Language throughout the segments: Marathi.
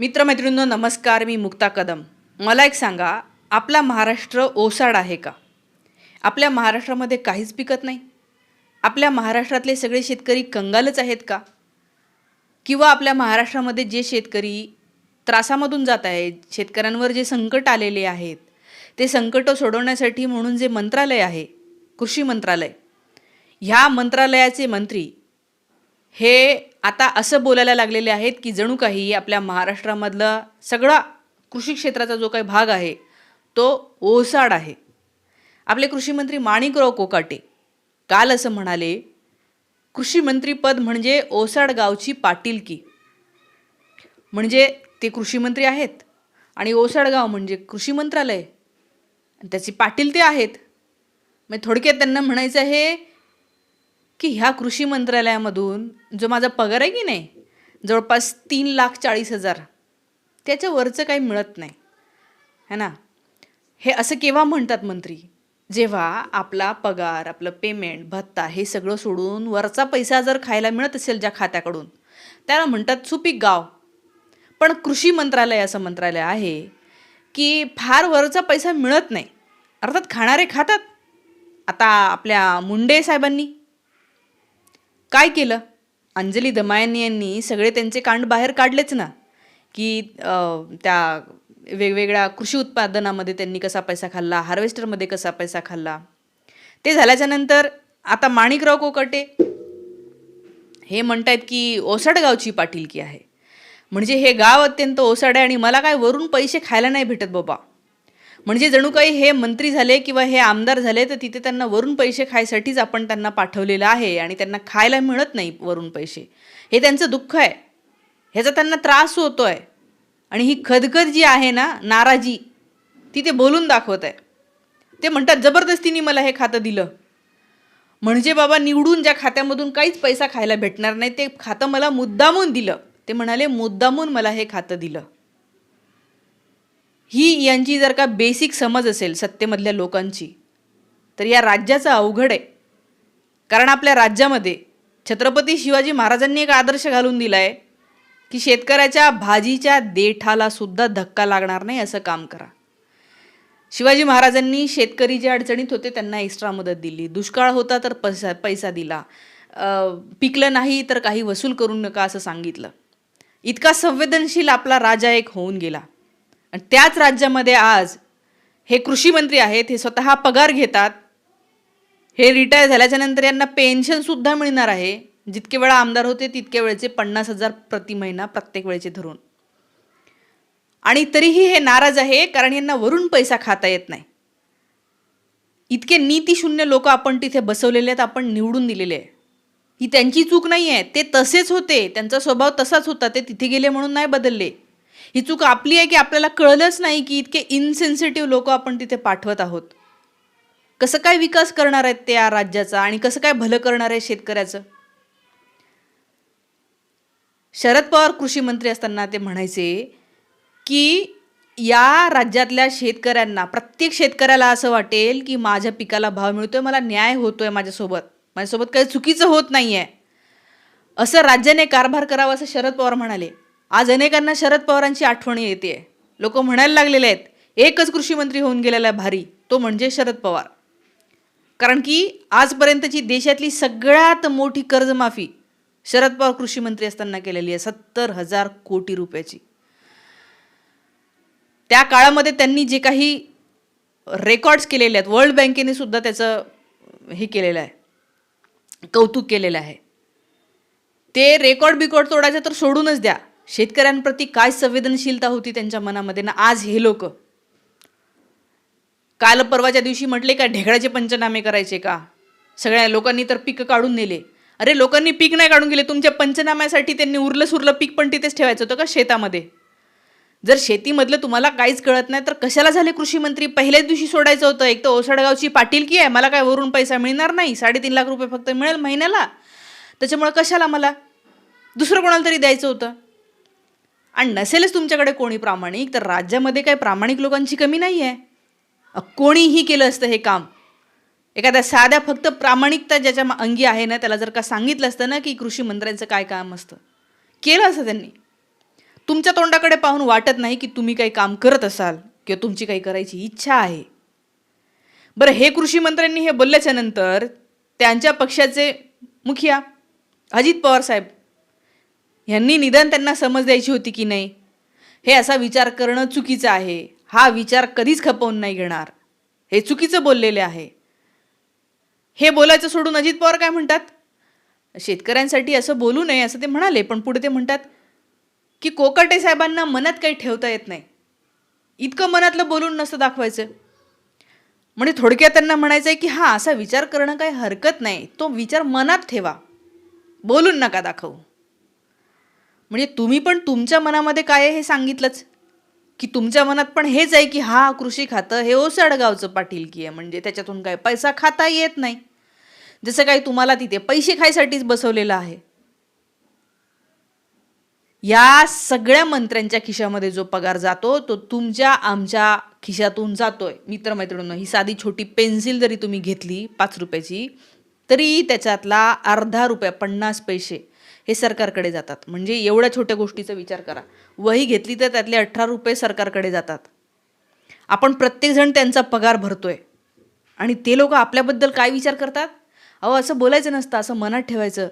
मित्रमैत्रिणींनो नमस्कार मी मुक्ता कदम. मला एक सांगा आपला महाराष्ट्र ओसाड आहे का? आपल्या महाराष्ट्रामध्ये काहीच पिकत नाही. आपल्या महाराष्ट्रातले सगळे शेतकरी कंगालच आहेत का? किंवा आपल्या महाराष्ट्रामध्ये जे शेतकरी त्रासामधून जात आहेत शेतकऱ्यांवर जे संकट आलेले आहेत ते संकट सोडवण्यासाठी म्हणून जे मंत्रालय आहे कृषी मंत्रालय ह्या मंत्रालयाचे मंत्री हे आता असं बोलायला लागलेले आहेत की जणू काही आपल्या महाराष्ट्रामधला सगळा कृषी क्षेत्राचा जो काही भाग आहे तो ओसाड आहे. आपले कृषीमंत्री माणिकराव कोकाटे काल असं म्हणाले कृषीमंत्रीपद म्हणजे ओसाड गावची पाटीलकी. म्हणजे ते कृषीमंत्री आहेत आणि ओसाडगाव म्हणजे कृषी मंत्रालय. त्याची पाटील ते आहेत. मग थोडक्यात त्यांना म्हणायचं हे की ह्या कृषी मंत्रालयामधून जो माझा पगार आहे की नाही जवळपास तीन लाख चाळीस हजार त्याच्या वरचं काही मिळत नाही. है ना? हे असं केव्हा म्हणतात मंत्री? जेव्हा आपला पगार आपलं पेमेंट भत्ता हे सगळं सोडून वरचा पैसा जर खायला मिळत असेल ज्या खात्याकडून त्याला म्हणतात सुपीक गाव. पण कृषी मंत्रालय असं मंत्रालय आहे की फार वरचा पैसा मिळत नाही. अर्थात खाणारे खातात. आता आपल्या मुंडे साहेबांनी काय केलं? अंजली दमायनी यांनी सगळे त्यांचे कांड बाहेर काढलेच ना. की त्या वेगवेगळ्या कृषी उत्पादनामध्ये त्यांनी कसा पैसा खाल्ला हार्वेस्टरमध्ये कसा पैसा खाल्ला. ते झाल्याच्यानंतर आता माणिकराव कोकटे हे म्हणतायत की ओसाड गावची पाटीलकी आहे. म्हणजे हे गाव अत्यंत ओसाड आहे आणि मला काय वरून पैसे खायला नाही भेटत बाबा. म्हणजे जणू काही हे मंत्री झाले किंवा हे आमदार झाले तर तिथे त्यांना वरून पैसे खायसाठीच आपण त्यांना पाठवलेलं आहे आणि त्यांना खायला मिळत नाही वरून पैसे. हे त्यांचं दुःख आहे. ह्याचा त्यांना त्रास होतो आहे आणि ही खदखद जी आहे ना नाराजी ती ते बोलून दाखवत आहे. ते म्हणतात जबरदस्तीने मला हे खातं दिलं. म्हणजे बाबा निवडून ज्या खात्यामधून काहीच पैसा खायला भेटणार नाही ते खातं मला मुद्दामून दिलं. ते म्हणाले मुद्दामून मला हे खातं दिलं. ही यांची जर का बेसिक समज असेल सत्तेमधल्या लोकांची तर या राज्याचं अवघड आहे. कारण आपल्या राज्यामध्ये छत्रपती शिवाजी महाराजांनी एक आदर्श घालून दिला आहे की शेतकऱ्याच्या भाजीच्या देठाला सुद्धा धक्का लागणार नाही असं काम करा. शिवाजी महाराजांनी शेतकरी जे अडचणीत होते त्यांना एक्स्ट्रा मदत दिली. दुष्काळ होता तर पैसा पैसा दिला. पिकलं नाही तर काही वसूल करू नका असं सांगितलं. इतका संवेदनशील आपला राजा एक होऊन गेला. आणि त्याच राज्यामध्ये आज हे कृषी मंत्री आहेत हे स्वतः पगार घेतात हे रिटायर झाल्याच्यानंतर यांना पेन्शनसुद्धा मिळणार आहे. जितके वेळा आमदार होते तितके वेळेचे पन्नास हजार प्रति महिना प्रत्येक वेळेचे धरून. आणि तरीही हे नाराज आहे कारण यांना वरून पैसा खाता येत नाही. इतके नीतीशून्य लोक आपण तिथे बसवलेले आहेत आपण निवडून दिलेले आहे. ही त्यांची चूक नाही आहे ते तसेच होते त्यांचा स्वभाव तसाच होता ते तिथे गेले म्हणून नाही बदलले. ही चूक आपली आहे की आपल्याला कळलंच नाही की इतके इनसेन्सिटिव्ह लोक आपण तिथे पाठवत आहोत? कसं काय विकास करणार आहेत त्या राज्याचा आणि कसं काय भलं करणार आहे शेतकऱ्याचं? शरद पवार कृषी मंत्री असताना ते म्हणायचे की या राज्यातल्या शेतकऱ्यांना प्रत्येक शेतकऱ्याला असं वाटेल की माझ्या पिकाला भाव मिळतोय मला न्याय होतोय माझ्यासोबत. माझ्यासोबत काही चुकीचं होत नाही आहे असं राज्याने कारभार करावा असं शरद पवार म्हणाले. आज अनेकांना शरद पवारांची आठवण येते. लोक म्हणायला लागलेले आहेत एकच कृषी मंत्री होऊन गेलेला आहे भारी तो म्हणजे शरद पवार. कारण की आजपर्यंतची देशातली सगळ्यात मोठी कर्जमाफी शरद पवार कृषी मंत्री असताना केलेली आहे सत्तर हजार कोटी रुपयाची. त्या काळामध्ये त्यांनी जे काही रेकॉर्ड्स केलेले आहेत वर्ल्ड बँकेने सुद्धा त्याचं हे केलेलं आहे कौतुक केलेलं आहे. ते रेकॉर्ड बिकॉर्ड तोडायचं तर सोडूनच द्या. शेतकऱ्यांप्रती काय संवेदनशीलता होती त्यांच्या मनामध्ये? ना आज हे लोक. काल परवाच्या दिवशी म्हटले का ढेकळाचे पंचनामे करायचे का? सगळ्या लोकांनी तर पीक काढून नेले. अरे लोकांनी पीक नाही काढून गेले. तुमच्या पंचनाम्यासाठी त्यांनी उरलं सुरलं पीक पण तिथेच ठेवायचं होतं का शेतामध्ये? जर शेतीमधलं तुम्हाला काहीच कळत नाही तर कशाला झाले कृषी मंत्री? पहिल्याच दिवशी सोडायचं होतं. एक तर ओसाडगावची पाटीलकी आहे मला काय वरून पैसा मिळणार नाही? साडेतीन लाख रुपये फक्त मिळेल महिन्याला. त्याच्यामुळं कशाला मला? दुसरं कोणाला तरी द्यायचं होतं? आणि नसेलच तुमच्याकडे कोणी प्रामाणिक तर राज्यामध्ये काही प्रामाणिक लोकांची कमी नाही आहे कोणीही केलं असतं हे काम. एखाद्या साध्या फक्त प्रामाणिकता ज्याच्या मा- अंगी आहे ना त्याला जर का सांगितलं असतं ना की कृषी मंत्र्यांचं काय काम असतं. केलं असतं त्यांनी. तुमच्या तोंडाकडे पाहून वाटत नाही की तुम्ही काही काम करत असाल किंवा तुमची काही करायची इच्छा आहे. बरं हे कृषी मंत्र्यांनी हे बोलल्याच्या नंतर त्यांच्या पक्षाचे मुखिया अजित पवार साहेब ह्यांनी निदान त्यांना समज द्यायची होती की नाही? हे असा विचार करणं चुकीचं आहे. हा विचार कधीच खपवून नाही घेणार. हे चुकीचं बोललेले आहे. हे बोलायचं सोडून अजित पवार काय म्हणतात? शेतकऱ्यांसाठी असं बोलू नये असं ते म्हणाले पण पुढे ते म्हणतात की कोकाटे साहेबांना मनात काही ठेवता येत नाही. इतकं मनातलं बोलून नसतं दाखवायचं. म्हणजे थोडक्यात त्यांना म्हणायचं आहे की हां असा विचार करणं काही हरकत नाही. तो विचार मनात ठेवा. बोलून नका दाखवू. म्हणजे तुम्ही पण तुमच्या मनामध्ये काय आहे हे सांगितलंच. की तुमच्या मनात पण हेच आहे की हा कृषी खातं हे ओसाडगावचं पाटीलकी आहे. म्हणजे त्याच्यातून काय पैसा खाता येत नाही. जसं काही तुम्हाला तिथे पैसे खायसाठीच बसवलेलं आहे. या सगळ्या मंत्र्यांच्या खिशामध्ये जो पगार जातो तो तुमच्या आमच्या खिशातून जातोय. मित्रमैत्रिणींनो ही साधी छोटी पेन्सिल जरी तुम्ही घेतली पाच रुपयाची तरी त्याच्यातला अर्धा रुपया पन्नास पैसे हे सरकारकडे जातात. म्हणजे एवढ्या छोट्या गोष्टीचा विचार करा. वही घेतली तर त्यातले अठरा रुपये सरकारकडे जातात. आपण प्रत्येकजण त्यांचा पगार भरतोय. आणि ते लोक आपल्याबद्दल काय विचार करतात? अहो असं बोलायचं नसतं असं मनात ठेवायचं.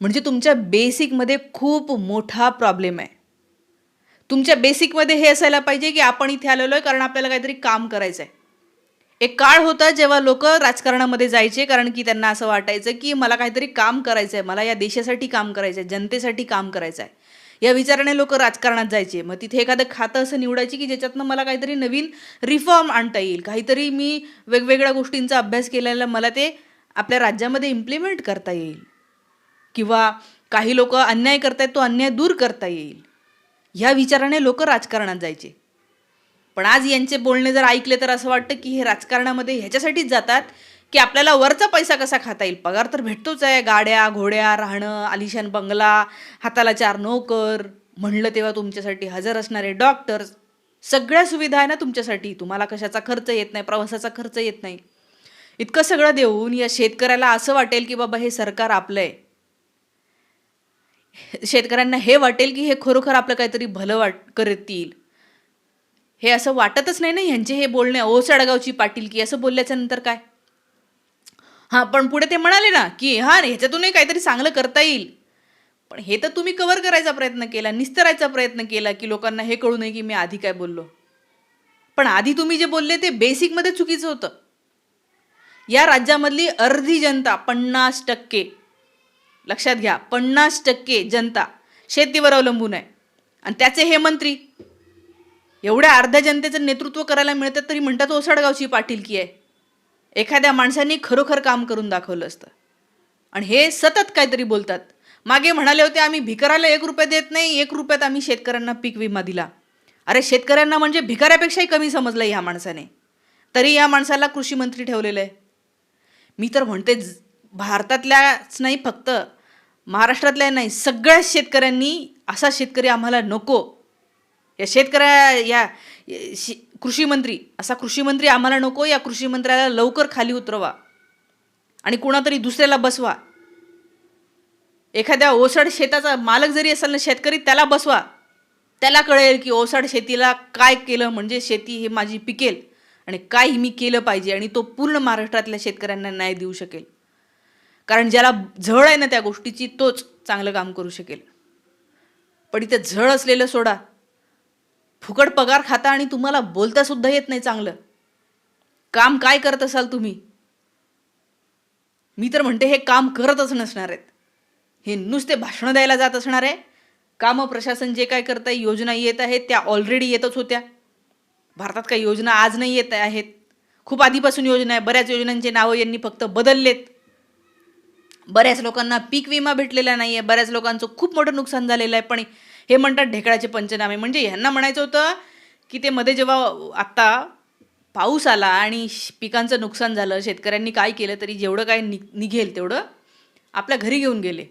म्हणजे तुमच्या बेसिकमध्ये खूप मोठा प्रॉब्लेम आहे. तुमच्या बेसिकमध्ये हे असायला पाहिजे की आपण इथे आलेलो आहे कारण आपल्याला काहीतरी काम करायचं आहे एक काळ होता जेव्हा लोक राजकारणामध्ये जायचे कारण की त्यांना असं वाटायचं की मला काहीतरी काम करायचं आहे मला या देशासाठी काम करायचं आहे जनतेसाठी काम करायचं आहे या विचाराने लोक राजकारणात जायचे. मग तिथे एखादं खातं असं निवडायची की ज्याच्यातनं मला काहीतरी नवीन रिफॉर्म आणता येईल. काहीतरी मी वेगवेगळ्या गोष्टींचा अभ्यास केलेला मला ते आपल्या राज्यामध्ये इम्प्लिमेंट करता येईल. किंवा काही लोक अन्याय करतायत तो अन्याय दूर करता येईल. ह्या विचाराने लोक राजकारणात जायचे. पण आज यांचे बोलणे जर ऐकले तर असं वाटतं की हे राजकारणामध्ये ह्याच्यासाठीच जातात की आपल्याला वरचा पैसा कसा खाता येईल? पगार तर भेटतोच आहे गाड्या घोड्या राहणं आलिशान बंगला हाताला चार नोकर म्हणलं तेव्हा तुमच्यासाठी हजर असणारे डॉक्टर्स सगळ्या सुविधा आहे ना तुमच्यासाठी. तुम्हाला कशाचा खर्च येत नाही प्रवासाचा खर्च येत नाही. इतकं सगळं देऊन या शेतकऱ्याला असं वाटेल की बाबा हे सरकार आपलं आहे शेतकऱ्यांना हे वाटेल की हे खरोखर आपलं काहीतरी भलं वाट करतील. हे असं वाटतच नाही ना ह्यांचे हे बोलणे ओसाडगावची पाटील की असं बोलल्याच्या नंतर काय? हां पण पुढे ते म्हणाले ना की हां ह्याच्यातूनही काहीतरी चांगलं करता येईल. पण हे तर तुम्ही कव्हर करायचा प्रयत्न केला निस्तरायचा प्रयत्न केला की लोकांना हे कळू नये की मी आधी काय बोललो. पण आधी तुम्ही जे बोलले ते बेसिकमध्ये चुकीचं होतं. या राज्यामधली अर्धी जनता पन्नास टक्के. लक्षात घ्या पन्नास टक्के जनता शेतीवर अवलंबून आहे. आणि त्याचे हे मंत्री एवढ्या अर्ध्या जनतेचं नेतृत्व करायला मिळतं तरी म्हणतात ओसाडगावची पाटीलकी आहे. एखाद्या माणसाने खरोखर काम करून दाखवलं असतं. आणि हे सतत काहीतरी बोलतात. मागे म्हणाले होते आम्ही भिकाराला एक रुपये देत नाही एक रुपयात आम्ही शेतकऱ्यांना पीक विमा दिला. अरे शेतकऱ्यांना म्हणजे भिकाऱ्यापेक्षाही कमी समजलं ह्या माणसाने. तरी या माणसाला कृषी मंत्री ठेवलेलं आहे. मी तर म्हणते भारतातल्याच नाही फक्त महाराष्ट्रातल्या नाही सगळ्याच शेतकऱ्यांनी असा शेतकरी आम्हाला नको. या शेतकऱ्या या शे कृषी मंत्री असा कृषी मंत्री आम्हाला नको या कृषी मंत्र्याला लवकर खाली उतरवा आणि कुणातरी दुसऱ्याला बसवा. एखाद्या ओसाड शेताचा मालक जरी असेल ना शेतकरी त्याला बसवा. त्याला कळेल की ओसाड शेतीला काय केलं म्हणजे शेती हे माझी पिकेल आणि काय मी केलं पाहिजे आणि तो पूर्ण महाराष्ट्रातल्या शेतकऱ्यांना न्याय देऊ शकेल. कारण ज्याला झळ आहे ना त्या गोष्टीची तोच चांगलं काम करू शकेल. पण इथं झळ असलेलं सोडा. फुकट पगार खाता आणि तुम्हाला बोलता सुद्धा येत नाही चांगलं. काम काय करत असाल तुम्ही? मी तर म्हणते हे काम करतच नसणार आहेत. हे नुसते भाषणं द्यायला जात असणार आहे. कामं प्रशासन जे काय करत आहे योजना येत आहेत त्या ऑलरेडी येतच होत्या. भारतात काही योजना आज नाही येत आहेत. खूप आधीपासून योजना आहे. बऱ्याच योजनांचे नावं यांनी फक्त बदललेत. बऱ्याच लोकांना पीक विमा भेटलेला नाही आहे बऱ्याच लोकांचं खूप मोठं नुकसान झालेलं आहे. पण हे म्हणतात ढेकळाचे पंचनामे. म्हणजे ह्यांना म्हणायचं होतं की ते मध्ये जेव्हा आत्ता पाऊस आला आणि श- पिकांचं नुकसान झालं शेतकऱ्यांनी काय केलं तरी जेवढं काय नि निघेल तेवढं आपल्या घरी घेऊन गेले.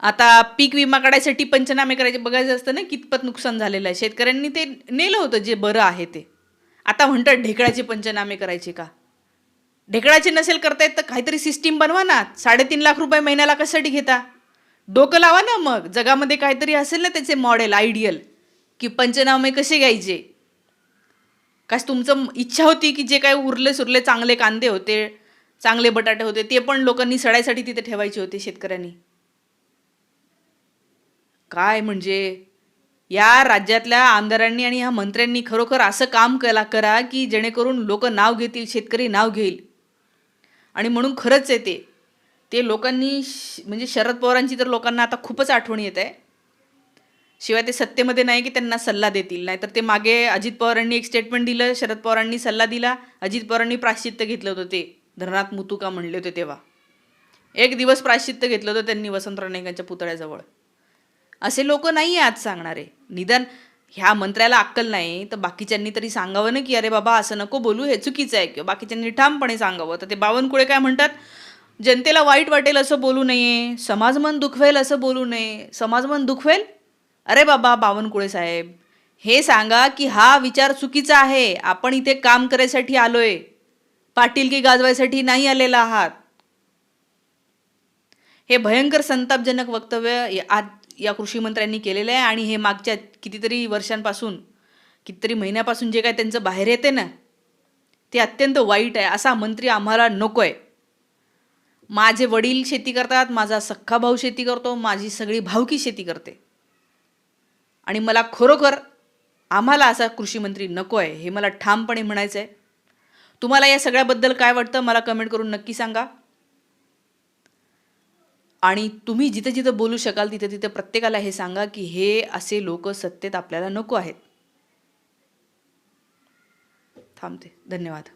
आता पीक विमा काढायसाठी पंचनामे करायचे. बघायचं असतं ना कितपत नुकसान झालेलं आहे. शेतकऱ्यांनी ते नेलं होतं जे बरं आहे ते. आता म्हणतात ढेकळाचे पंचनामे करायचे का? ढेकळाचे नसेल करता येत तर काहीतरी सिस्टीम बनवा ना. साडेतीन लाख रुपये महिन्याला कशासाठी घेता? डोकं लावा ना मग. जगामध्ये काहीतरी असेल ना त्याचे मॉडेल आयडियल की पंचनामे कसे घ्यायचे? काय तुमचं इच्छा होती की जे काय उरले सुरले चांगले कांदे होते चांगले बटाटे होते ते पण लोकांनी सडायसाठी तिथे ठेवायचे होते शेतकऱ्यांनी. काय म्हणजे? या राज्यातल्या आमदारांनी आणि ह्या मंत्र्यांनी खरोखर असं काम करा करा की जेणेकरून लोक नाव घेतील शेतकरी नाव घेईल. आणि म्हणून खरंच आहे ते लोकांनी श- म्हणजे शरद पवारांची तर लोकांना आता खूपच आठवण येत आहे शिवाय ते सत्तेमध्ये नाही की त्यांना सल्ला देतील. नाही तर ते मागे अजित पवारांनी एक स्टेटमेंट दिलं शरद पवारांनी सल्ला दिला अजित पवारांनी प्राश्चित्य घेतलं होतं ते. धरणात मुतुका म्हणले होते तेव्हा. एक दिवस प्राश्चित्य घेतलं होतं त्यांनी वसंतराव नाईकांच्या पुतळ्याजवळ. असे लोक नाही आहे आज सांगणारे. निदान ह्या मंत्र्याला अक्कल नाही तर बाकीच्यांनी तरी सांगावं ना की अरे बाबा असं नको बोलू हे चुकीचं आहे. किंवा बाकीच्यांनी ठामपणे सांगावं. तर ते बावनकुळे काय म्हणतात? जनतेला वाईट वाटेल असं बोलू नये समाजमन दुखवेल असं बोलू नये समाजमन दुखवेल? अरे बाबा बावनकुळे साहेब हे सांगा की हा विचार चुकीचा आहे आपण इथे काम करायसाठी आलोय पाटीलकी गाजवायसाठी नाही आलेला आहात. हे भयंकर संतापजनक वक्तव्य आज या कृषी मंत्र्यांनी केलेलं आहे आणि हे मागच्या कितीतरी वर्षांपासून कितीतरी महिन्यापासून जे काय त्यांचं बाहेर येते ना ते अत्यंत वाईट आहे असा मंत्री आम्हाला नको आहे माझे वडील शेती करतात माझा सख्खा भाऊ शेती करतो माझी सगळी भावकी शेती करते. आणि मला खरोखर आम्हाला असा कृषीमंत्री नको आहे हे मला ठामपणे म्हणायचं आहे. तुम्हाला या सगळ्याबद्दल काय वाटतं मला कमेंट करून नक्की सांगा. आणि तुम्ही जिथं जिथं बोलू शकाल तिथं तिथं प्रत्येकाला हे सांगा की हे असे लोक सत्तेत आपल्याला नको आहेत. थांबते. धन्यवाद.